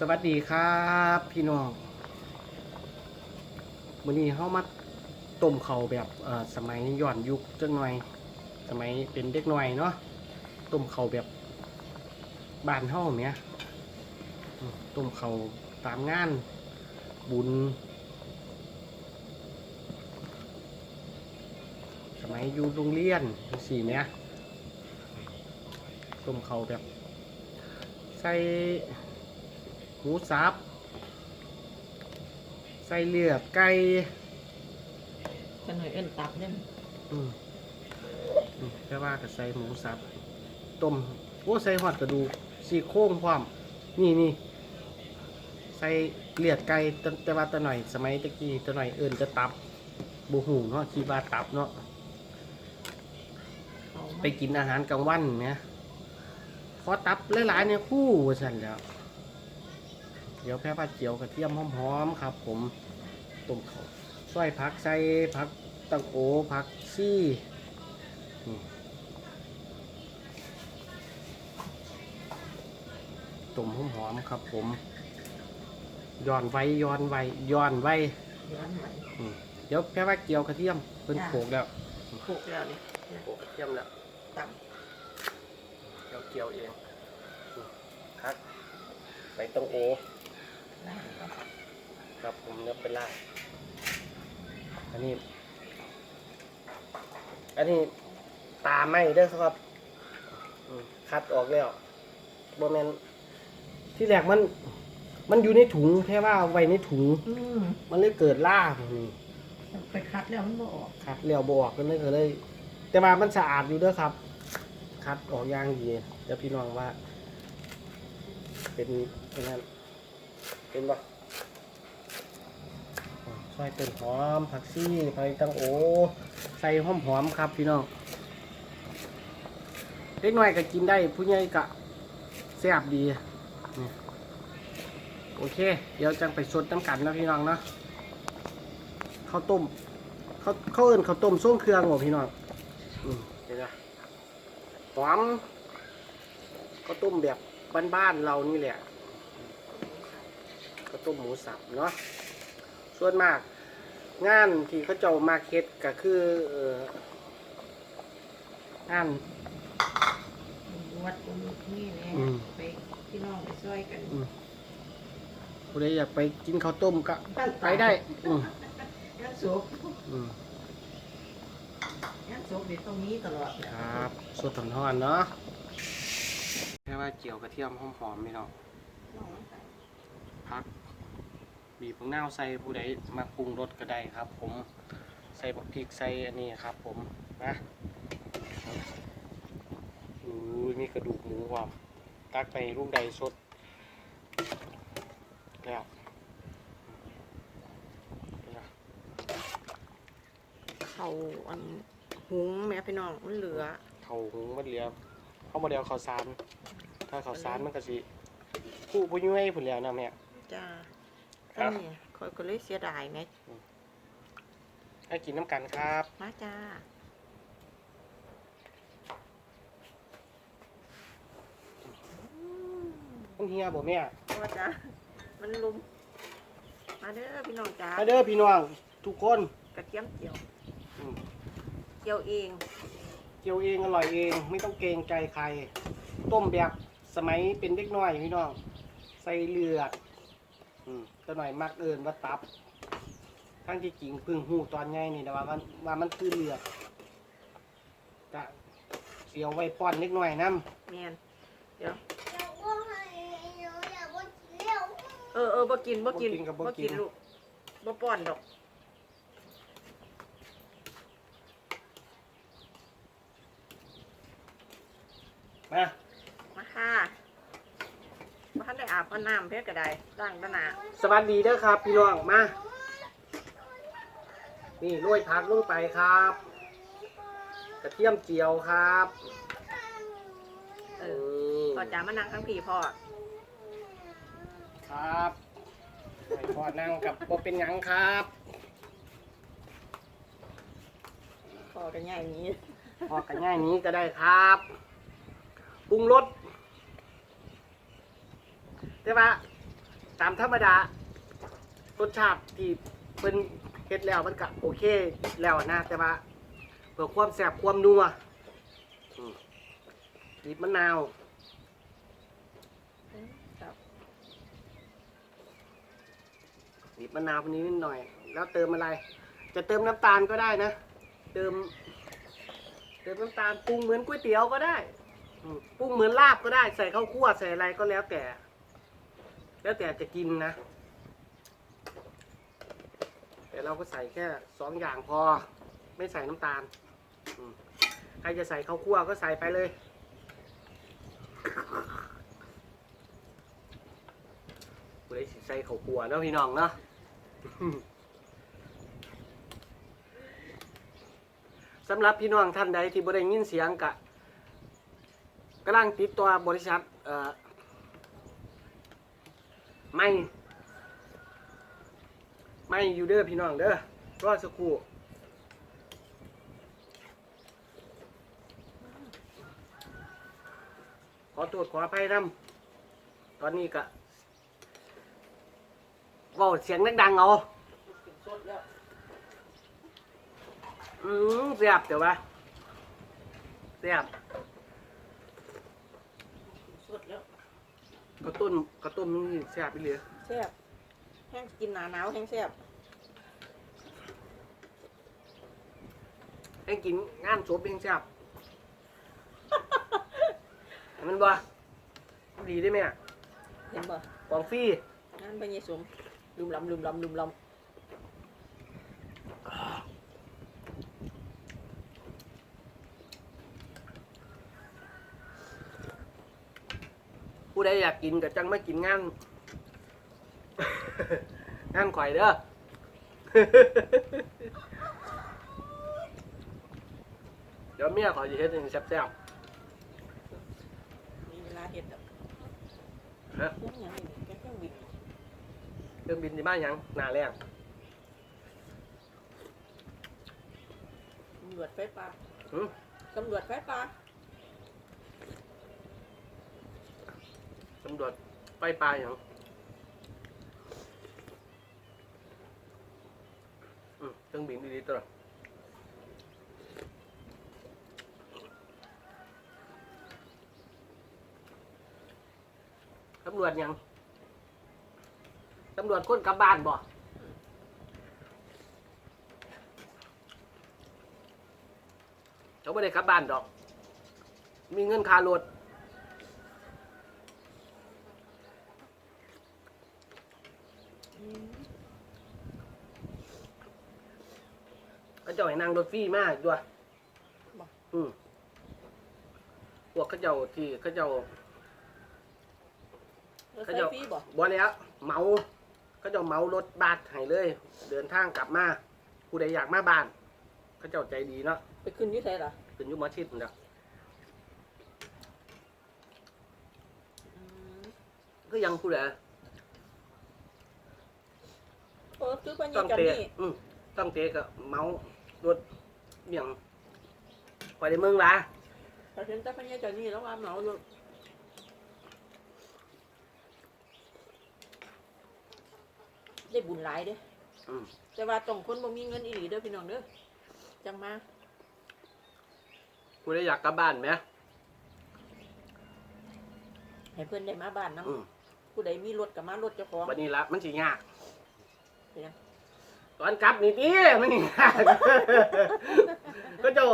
สวัสดีครับพี่น้องวันนี้เข้ามาต้มเขาแบบสมัยย้อนยุคจังหน่อย สมัยเป็นเด็กหน่อยเนาะต้มเขาแบบบานเฮาเนี้ยต้มเขาตามงาน บุญ สมัยอยู่โรงเรียนสี่เนี้ยต้มเขาแบบใส่ หมูสับใส่เลือดไก่กันหน่อยเอิ้นตับเนี่ยอืมอืมแค่ว่าก็ใส่หมูสับต้มโอ้ใส่หอดกระดูกซี่โครงพร้อมนี่นี่ใส่เลือดไก่แต่แต่ว่าแตะหน่อย สมัยตะกี้แตะหน่อยเอิญจะตับบูหูเนาะคีบาตับเนาะเขาไปกินอาหารกลางวันเนี่ยขอตับหลายๆเนี่ยคู่ว่าสั่นแล้ว เดี๋ยวแค่ผัดเจียวกระเทียมหอมๆครับ ผมต้มเขาซอยผักใส่ผักตังโอผักซี่นี่ต้มหอมๆครับ ผมย้อนไว้ย้อนไว้ย้อนไว้ย้อนไหวอืมเดี๋ยวแค่ว่าเจียวกระเทียมเพิ่นจ้ะโขลกแล้วผูกแล้วนี่โขลกกระเทียมแล้วตับเกี่ยวเกี่ยวเองครับไปตรงโอได้ ครับครับผมเนื้อเป็นลาบอันนี้ อันนี้ตาไหมเด้อครับอืมคัดออกแล้วบแมนที่แรกมัน มันอยู่ในถุงแค่ว่าไว้ในถุงอืมมันเลยเกิดล่าบนี่ไปคัดแล้วมันบ่ออกคัดแล้วบออกก็เลยก็เลย แต่ว่ามันสะอาดอยู่เด้อครับ คัดออกอย่างดีเดี๋ยวพี่น้องว่า เป็นเป็นนั้น เป็นปะซอยเป็นหอมผักซี่ผักตังโอใส่หอมหอมครับพี่น้องเล็กน้อยก็กินได้ผู้ใหญ่ก็แซ่บดีโอเค เดี๋ยวจังไปสดน้ำกันนะพี่น้องเนาะข้าวต้มเขาเขาเอิ้นข้าวต้มส้มเครื่องบ่พี่น้องเดี๋ยวนะหอมข้าวต้มแบบบ้านๆเรานี่แหละ ข้าวต้มหมูสับเนาะส่วนมาก งานที่เขาเจ้ามาเก็ตก็คือเอ่องานวัดตรงนี้แหละอืมไปพี่น้องไปช่วยกันผู้ใดอยากไปกินข้าวต้มก็ไปได้อืมงานศพอืมงานศพเดี๋ยวตรงนี้ตลอดแหละครับสดถอนทอนเนาะแค่ว่าเจียวกระเทียมหอมๆไม่เนาะพัก บีบมะนาวใส่ผู้ใดมาปรุงรสก็ได้ครับ ผมใส่บักพริกใส่อันนี้ครับ ผมนะอู้ยมีกระดูกหมูว่ะตักไปลูกใดสดแล้วเขาอันหุงแม่พี่น้องมันเหลือ เขาหุงมันเหลียวเขามาเดียวเขาวสารถ้าเขาวสารมันก็สิผู้ผู้ยุ่ยผุนแล้วนะแม่จ้าครั อับนนี้คอยก็เลยเสียดายไงให้กินน้ำกันครับมาจ้ามันเฮียบ่แม่ว่าจ้ามันลุม มาเด้อพี่น้องจ้ามาเด้อพี่น้องทุกคนกระเทียมเจียวอืมเจียวเอง เจียวเองอร่อยเองไม่ต้องเกรงใจใคร ต้มแบบสมัยเป็นเด็กน้อยพี่น้อง ใส่เลือด อืม ตัวหน่อยมักเอินว่าตับ ทั้งที่จริงเพึ่งหูตอนใหญ่นี่นะว่ามันว่ามันคือเลือดจะเสียวไว้ป้อนเล็กน้อยน้แมนเดี๋ยวอยากว่าให้หนูอยากว่ากินแล้วเออเออบ่กินบ่กินกับบ่บ่กิกินนลูกบ่ป้อนดอกำมามาค่ะบ่ทัน ได้อาบเอาน้ำเพิ่นก็ได้ล้างตะหนาสวัสดีเด้อครับ พี่น้องมา นี่โรยผักลงไปครับ กระเทียมเจียวครับเออือมพ่อจ๋ามานั่งทั้งพี่พ่อครับให้พ่อนั่งกับบ่เป็นหยังครับพ่อก็ง่ายอย่างนี้ พอกันง่ายนี้ก็ได้ครับปรุงรส แต่ว่าตามธรรมดารสชาติที่เป็นเฮ็ดแล้วมันก็โอเคแล้วนะแต่ว่าเพื่อความแซ่บความนัวบีบมะนาวครับบีบมะนาวนิดนิดหน่อย แล้วเติมอะไร จะเติมน้ำตาลก็ได้นะ เติม เติมน้ำตาลปรุงเหมือนก๋วยเตี๋ยวก็ได้ปรุงเหมือนลาบก็ได้ ใส่ข้าวคั่วใส่อะไรก็แล้วแต่ แล้วแต่จะกินนะ แต่เราก็ใส่แค่สองอย่างพอ ไม่ใส่น้ำตาลใครจะใส่ข้าวคั่วก็ใส่ไปเลย กูได้ใส่ข้าวคั่วเนาะพี่น้องเนาะสำหรับพี่น้องท่านใดที่บ่ได้ยินเสียงกะกำลังติดตัวบริษัทเอ่อ ไม่ไม่อยู่เด้อพี่น้องเด้อรอสักครู่ขอตรวจขออภัยนำตอนนี้กะเว่าเสียงดังๆเอาอืมเสียบเดี๋ยววะเสียบ กินสดแล้ว กระตุ้นกระตุ้นนี่เสียบไปเลยแซ่บแห้งกินหนาหนาวแห้งแซ่บให้กินงานศพเพียงเสียบให้มันบ่ดีได้ไหมอะเห็นบ่กองฟรีงานไปยี่สมลุมลำลุมลำลุมลผู้ ใดอยากกินก็จังไม่กินงานงานข่อยเด้อเดี๋ยวเมียขอยจะเฮ็ดให้แซ่บำมีเวลาเห็ดอะๆฮะเครื่องอย่างนี้แกเครื่องบินเครื่องบินที่บ้านยังหนาแรงตำรวจไฟป่าหืมตำรวจไฟป่า ตำรวจไปปลาอย่างอืมเครื่องบินดีๆตัวละตำรวจยัง ตำรวจคนกลับบ้านบ่เขาไม่ได้กลับบ้านดอก มีเงินค่ารถ อืม เขาเจ้าให้นั่งรถฟรีมากด้วยอืมพวกเขาเจ้าที่เขาเจ้า รถไฟเขาเจ้าฟรีบ่บ่แล้วเหมาเขาเจ้าเหมารถบัสให้เลย เดินทางกลับมาผู้ใดอยากมาบ้านเขาเจ้าใจดีเนาะไปขึ้นอยี่ไสล่ะขึ้นอยุมาชิดนั่นแหละอืมก็ยังผู้ใด เออซื้อไปต้ยี่องจอนเตะนี่อืมต้องเตะกับเหมารถเบี่ยงไปในเมืองละพอเห็นแต่พญาจอนนี่แล้วว่าเหมาอยู่ได้บุญหลายเด้อืมแต่ว่าต้องคนบ่มีเงินอีหลีเด้อพี่น้องเด้อจังมาผู้ใดอยากกลับบ้านไหมให้เพิ่นได้มาบ้านนํอืมผู้ใดมีรถก็มารถเจ้าของวันนี้ละมันสิยากเป็นยัง ตอนกลับนี่ตีมันนี่ ก็เจะ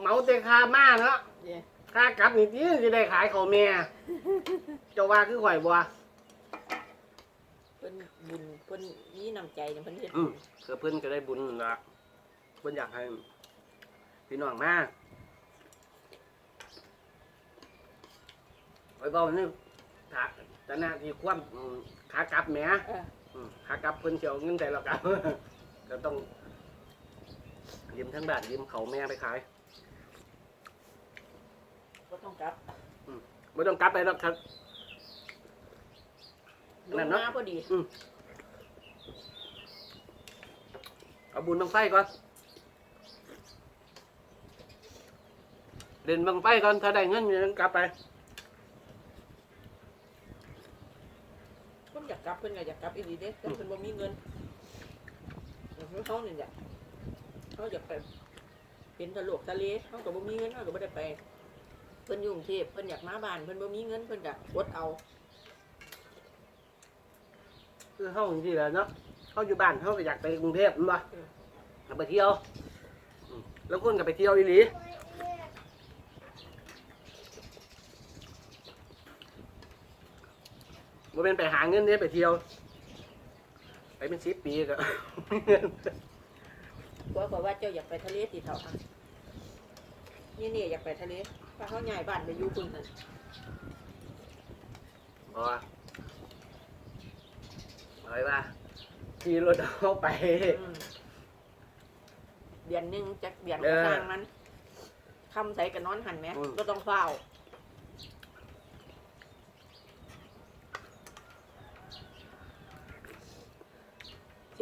เหมาเตะคามาเนาะเด้ค่ากลับนี่ตีจะได้ขายเขาวแม่เจ้าว่าคือข่อยบัวเพิ่นบุญเพิ่นมีน้ำใจเนี่ยเพิ่นเฮ็ดอืบุมญเพื่อเพิ่นก็ได้บุญละเพิ่นอยากให้พี่น้องมาไอ้บ่าวนี่ถ้าแต่หน้าที่ความอืมขากลับแหมเออ อืมขากลับเพิ่นสิเชียวเงินแต่ละกลับ ก็ต้องยืมทั้งบ้านยืมเขาแม่ไปขายบ่ต้องกลับไม่ต้องกลับไปหรอกครับ ลนั่งนเนาะมาพอดี เอาบุญบังไฟก่อนเด่นบังไฟก่อนถ้าได้เงินเดี๋ยวกลับไป คนอยา กกลับเพิ่นก็อยากกลับอีหลีเด้แต่เพิ่นบ่มีเงินเพิ่นเขาเนี่ยอยากเขาอยากไปเป็นทะโลกทะเลเขาก็บ่มีเงินเขาก็บ่ได้ไป เพิ่นอยู่กรุงเทพเพิ่นอยากมาบ้านเพิ่นบ่มีเงินเพิ่นก็อดเอาคือเฮาจริงๆแล้วเนาะเฮาอยู่บ้านเฮาก็อยากไปกรุงเทพแม่นบ่อยากไปเที่ยวอืมแล้วคนก็ไปเที่ยวอีหลี บ่เป็นไปหาเงินเด้ไปเที่ยว ไปเป็น10ปีก็เพราะว่าเจ้าอยากไปทะเลสิเท่าค่ะนี่นี่อยากไปทะเลเพราะเขาย้ายบ้านไปอยู่พุ่นนั่นบ่ว่าบ่ให้ว่าขี่รถเอาไป อืมเดือนหนึงจักเดือนเอก็อสร้างมันคำใส่กับนอนหันไหมอืม ก็ต้องเฝ้า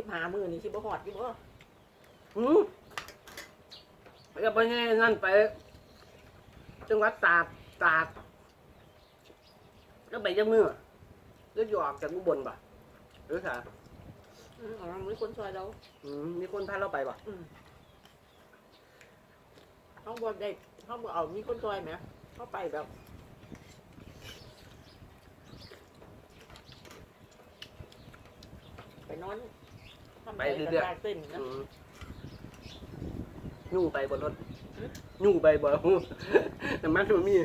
บหามือนี่สิบ่หอดอยู่บ่หืมไปกับไปไงนั่นไป จังหวัดตราดตราดก็ไปจังมือแล้วอยู่ออกจากอุบลป่ะหรือไงอืมอ๋อมีคนซอยเราอืมมีคนพาเราไปป่ะอืมเขาบ่ได้เขาบ่เอามีคนซอยไหมเขาไปแบบ ไปนอน ทำไปกระเรื่อยจายเต้นๆนะ อืมยุ่งไปบนรถอืมยุ่งไปบ่ แต่มันมันมี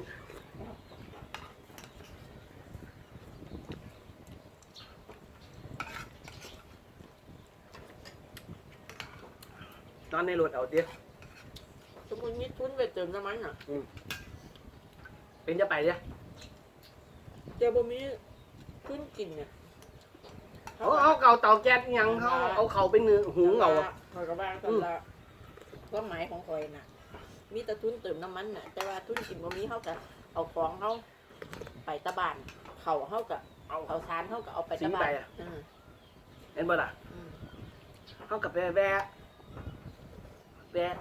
นอนในรถเอาเดียวสมมติมีทุนไปเติมน้ำมันอะเป็นจะไปเดียวเจ้าบ่มีทุนกินเนี่ย เอาเอาเก่าเตาแก๊สอิหยังเขาเอาเขาไปเนื้อหุงเอาคอยกระบ้างตละความหมายของคอยน่ะ มีแต่ทุนเติมน้ำมันน่ะ แต่ว่าทุนกินบ่มีเขาก็เอาของเขาไปตะบานเขาเขาก็เอาเขาทานเขาก็เอาไปซื้ตะอบ้าไปนอะอืมเห็นบ่ล่ะอืมเขากับแวะแวะแวะ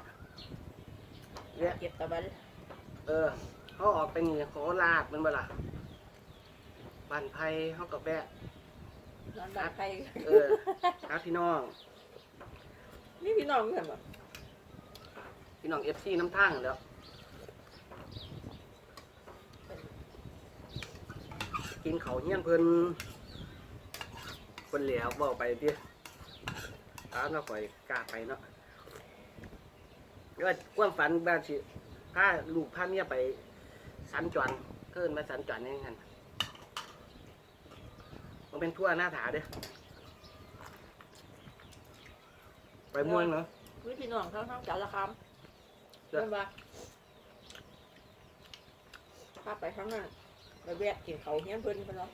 แวะเก็บตะบันเออเขาออกไปนี่เขาลาดมันบ่ล่ะบ้านไผ่เขากับแวะ นอนบ้านใครเออหาพี่น้อง นี่พี่น้องกันบ่พี่น้องเอฟซีน้ำทางแล้วกินเขาวเฮี้ยนเพิ่นคนเหลียวบอกไปดิตามเราคอยกล้าไปเนาะก็ความฝันบ้านสิพาลูกพาเมียไปสัญจรเกินมาสัญจรนี่กัน มันเป็นทั่วหน้าถาเด้อไปม่วนเนาะนี่พี่น้องทั้งทั้งจารละคำเด้อเพิ่นว่าพาไปข้างหน้าไปแวะกินเขาวเฮี้ยนเพิ่นเพิ่นเนาะ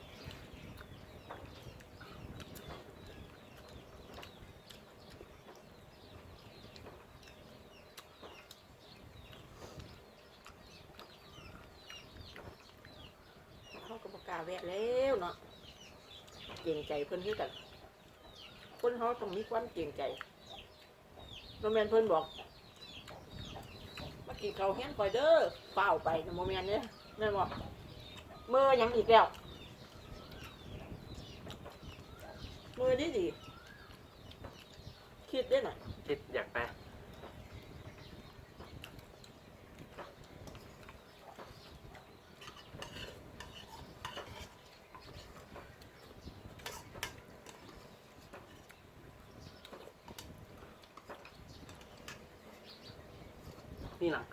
เขาก็ประกล้าแวะแล้วเนาะ เกรงใจเพิ่นคือกันคนเขาต้องมีความเกรงใจโมเมนเพิ่นบอกมากินข้าเฮี้ยนคอยเด้อเปล่าไปนโมเมนต์เนี่ยแม่บอกเมื่อยังอีกแล้วเมื่อดีดีคิดได้หน่อยคิดอยากไป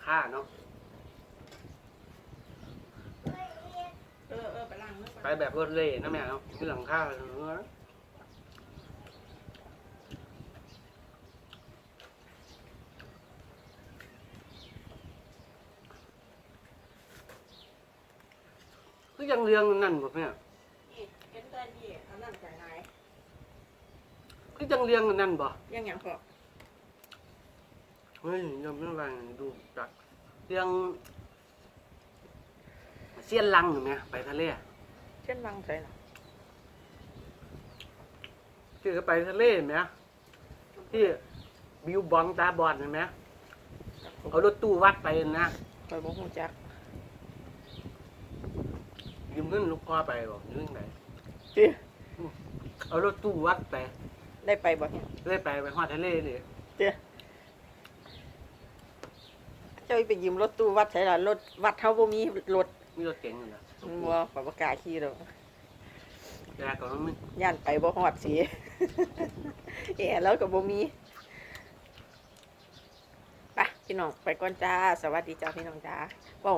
ค่าเนาะเออเออไปล้างมือไปแบบรถเล่นะแม่เนาะนี่หลังค่าเนาะก็ยังเรียงนั่นบ่เนี่ยนี่เห็นแต่นี่อันนั้นใส่ไหนก็ยังเรียงนั่นบ่ยังหยังพอ เฮ้ยยังไม่ว่าดูจักเรียงเสี้ยนลังอยู่ไหมไปทะเลเช่นลังใส่หรอที่ก็ไปทะเลไหมที่บิวบองตาบอดเห็นไหมเอารถตู้วัดไปนะคอยบอกหูจักยืมเงินลูกพ่อไปบ่ยืมไหนจีเอารถตู้วัดไปได้ไปบ่เนี่ยเลยไปไปหอดทะเลเลย เจ้าเจ้าไปยืมรถตู้วัดใช่ล่ะรถวัดเฮาบ่มีรถมีรถเก๋งอยู่นะมันบ่ปบ่กล้าขี่ดอกเวลาก่อนมันย่านไปบ่ฮอดสิแอแล้วก็บ่มีไปพี่น้องไปก่อนจ้า สวัสดีจ้าพี่น้องจ้าเว้า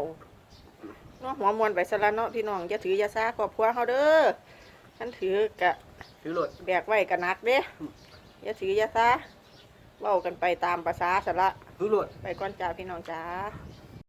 เนาะหัวมวนไปซะละเนาะพี่น้องอย่าถืออย่าซาครอบครัวเฮาเด้อท่านถือกะถือรถแบกไว้ก็หนักเด้อย่าถืออย่าซาเว้ากันไปตามภาษาซะละ รู้รถไปก่อนจ้าพี่น้องจ้า